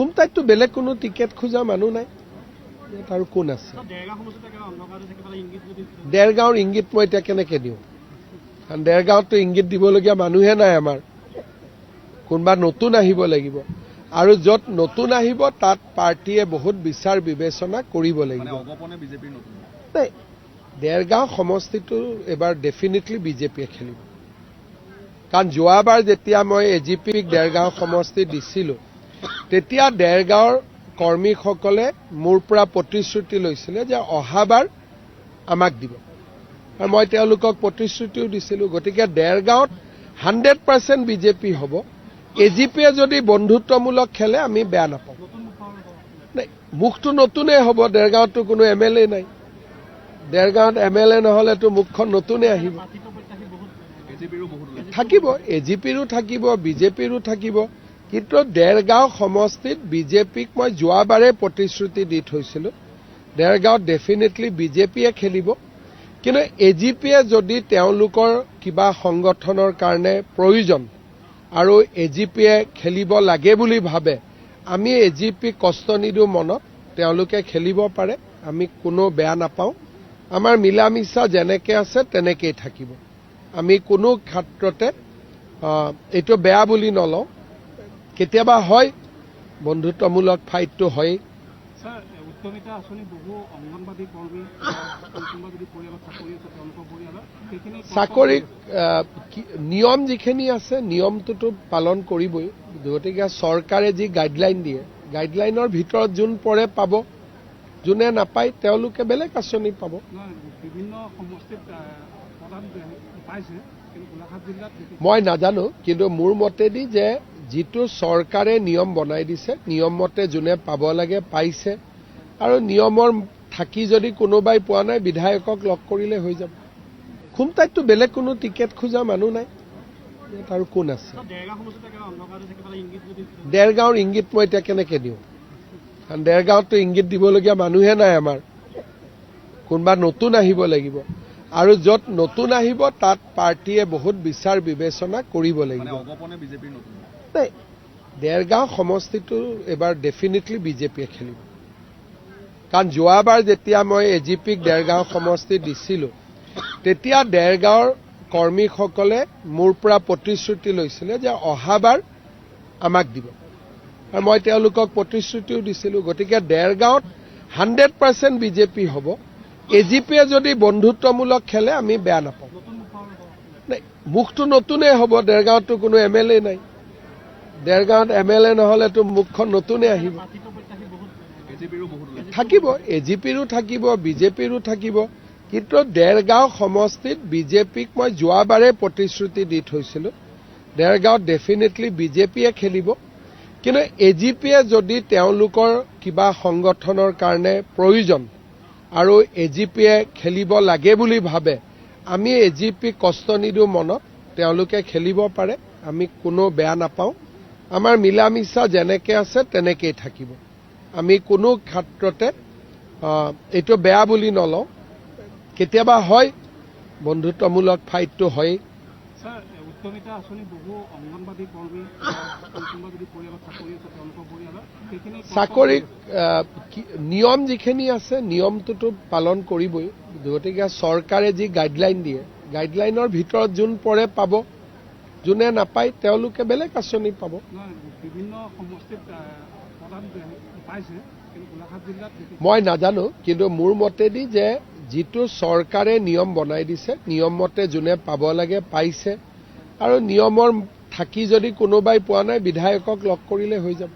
খুমটাইততো বেলেগ কোনো টিকেট খোজা মানুহ নাই। ইয়াত আৰু কোন আছে? এটা ইংগিত যদি ডেৰগাঁৱৰ ইংগিত মই এতিয়া কেনেকে দিওঁ? কাৰণ ডেৰগাঁৱততো ইংগিত দিবলগীয়া মানুহে নাই আমাৰ। কোনোবা নতুন আহিব লাগিব। আৰু য'ত নতুন আহিব তাত পাৰ্টীয়ে বহুত বিচাৰ বিবেচনা কৰিব লাগিব। নাই ডেৰগাঁও সমষ্টিটো এইবাৰ ডেফিনেটলি বিজেপিয়ে খেলিব। কাৰণ যোৱাবাৰ যেতিয়া মই এ জি পিক ডেৰগাঁও সমষ্টি দিছিলোঁ তেতিয়া ডেৰগাঁৱৰ কৰ্মীসকলে মোৰ পৰা প্ৰতিশ্ৰুতি লৈছিলে যে অহাবাৰ আমাক দিব। আৰু মই তেওঁলোকক প্ৰতিশ্ৰুতিও দিছিলোঁ গতিকে ডেৰগাঁৱত হাণ্ড্ৰেড পাৰ্চেণ্ট বিজেপি হ'ব। এ জি পিয়ে যদি বন্ধুত্বমূলক খেলে আমি বেয়া নাপাওঁ। মুখটো নতুনেই হ'ব ডেৰগাঁৱততো কোনো এম এল এ নাই। ডেৰগাঁৱত এম এল এ নহ'লেতো মুখখন নতুনেই আহিব। থাকিব এ জি পিৰো থাকিব বিজেপিৰো থাকিব। কিন্তু ডেৰগাঁও সমষ্টিত বিজেপিক মই যোৱাবাৰে প্ৰতিশ্ৰুতি দি থৈছিলোঁ। ডেৰগাঁৱত ডেফিনেটলি বিজেপিয়ে খেলিব। কিন্তু এ জি পিয়ে যদি তেওঁলোকৰ কিবা সংগঠনৰ কাৰণে প্ৰয়োজন আৰু এ জি পিয়ে খেলিব লাগে বুলি ভাবে আমি এ জি পিক কষ্ট নিদিওঁ মনত তেওঁলোকে খেলিব পাৰে আমি কোনো বেয়া নাপাওঁ। আমাৰ মিলা মিছা যেনেকে আছে তেনেকেই থাকিব। আমি কোনো ক্ষেত্ৰতে এইটো বেয়া বুলি নলওঁ। কেতিয়াবা হয় বন্ধুত্বমূলক ফাইটটো হয়েই। উদ্যমিতা আঁচনি বহু অংগনবাদী কৰ্মী কোনোবা পৰিয়ালত চাকৰি আছে তেওঁলোকৰ পৰিয়ালত সেইখিনি নিয়ম যিখিনি আছে নিয়মটোতো পালন কৰিবই। গতিকে চৰকাৰে যি গাইডলাইন দিয়ে গাইডলাইনৰ ভিতৰত যোন পৰে পাব যোনে নাপায় তেওঁলোকে বেলেগ আঁচনি পাব। বিভিন্ন সমষ্টিত মই নাজানো কিন্তু মোৰ মতেদি যে যিটো চৰকাৰে নিয়ম বনাই দিছে, নিয়ম মতে যোনে পাব লাগে পাইছে। আৰু নিয়মৰ থাকি যদি কোনোবাই পোৱা নাই, বিধায়কক লগ কৰিলে হৈ যাব। খুমটাইততো বেলেগ কোনো টিকেট খোজা মানুহ নাই। ইয়াত আৰু কোন আছে? ডেৰগাঁৱৰ ইংগিত মই এতিয়া কেনেকে দিওঁ? কাৰণ ডেৰগাঁৱততো ইংগিত দিবলগীয়া মানুহে নাই আমাৰ। কোনোবা নতুন আহিব লাগিব। আৰু য'ত নতুন আহিব, তাত পাৰ্টীয়ে বহুত বিচাৰ বিবেচনা কৰিব লাগিব। নাই। সমষ্টিটো এইবাৰ ডেফিনেটলি বিজেপিয়ে খেলিব। কাৰণ যোৱাবাৰ যেতিয়া মই এ জি পিক ডেৰগাঁও সমষ্টি দিছিলোঁ তেতিয়া ডেৰগাঁৱৰ কৰ্মীসকলে মোৰ পৰা প্ৰতিশ্ৰুতি লৈছিলে যে অহাবাৰ আমাক দিব। আৰু মই তেওঁলোকক প্ৰতিশ্ৰুতিও দিছিলোঁ গতিকে ডেৰগাঁৱত হাণ্ড্ৰেড পাৰ্চেণ্ট বিজেপি হ'ব। এ জি পিয়ে যদি বন্ধুত্বমূলক খেলে আমি বেয়া নাপাওঁ। মুখটো নতুনেই হ'ব ডেৰগাঁৱততো কোনো এম এল এ নাই। ডেৰগাঁৱত এম এল এ নহ'লেতো মুখখন নতুনেই আহিব। থাকিব এ জি পিৰো থাকিব বিজেপিৰো থাকিব কিন্তু ডেৰগাঁও সমষ্টিত বিজেপিক মই যোৱাবাৰে প্ৰতিশ্ৰুতি দি থৈছিলোঁ। ডেৰগাঁৱত ডেফিনেটলি বিজেপিয়ে খেলিব। কিন্তু এ জি পিয়ে যদি তেওঁলোকৰ কিবা সংগঠনৰ কাৰণে প্ৰয়োজন আৰু এ জি পিয়ে খেলিব লাগে বুলি ভাবে আমি এ জি পিক কষ্ট নিদিওঁ মনত তেওঁলোকে খেলিব পাৰে আমি কোনো বেয়া নাপাওঁ। আমাৰ মিলা মিছা যেনেকে আছে তেনেকেই থাকিব। আমি কোনো ক্ষেত্ৰতে এইটো বেয়া বুলি নলওঁ। কেতিয়াবা হয় বন্ধুত্বমূলক ফাইটটো হয়েই। উদ্যমিতা আঁচনি বহু অংগনবাদী কৰ্মী কোনোবা পৰিয়ালত চাকৰি আছে তেওঁলোকৰ পৰিয়ালত সেইখিনি চাকৰি কৰি আছে। আহ, কি- নিয়ম যিখিনি আছে নিয়মটোতো পালন কৰিবই। গতিকে চৰকাৰে যি গাইডলাইন দিয়ে গাইডলাইনৰ ভিতৰত যোন পৰে পাব। যোনে নাপায় তেওঁলোকে বেলেগ আঁচনি পাব। বিভিন্ন সমষ্টিত মই নাজানো কিন্তু মোৰ মতেদি যে যিটো চৰকাৰে নিয়ম বনাই দিছে নিয়ম মতে যোনে পাব লাগে পাইছে। আৰু নিয়মৰ থাকি যদি কোনোবাই পোৱা নাই বিধায়কক লগ কৰিলে হৈ যাব।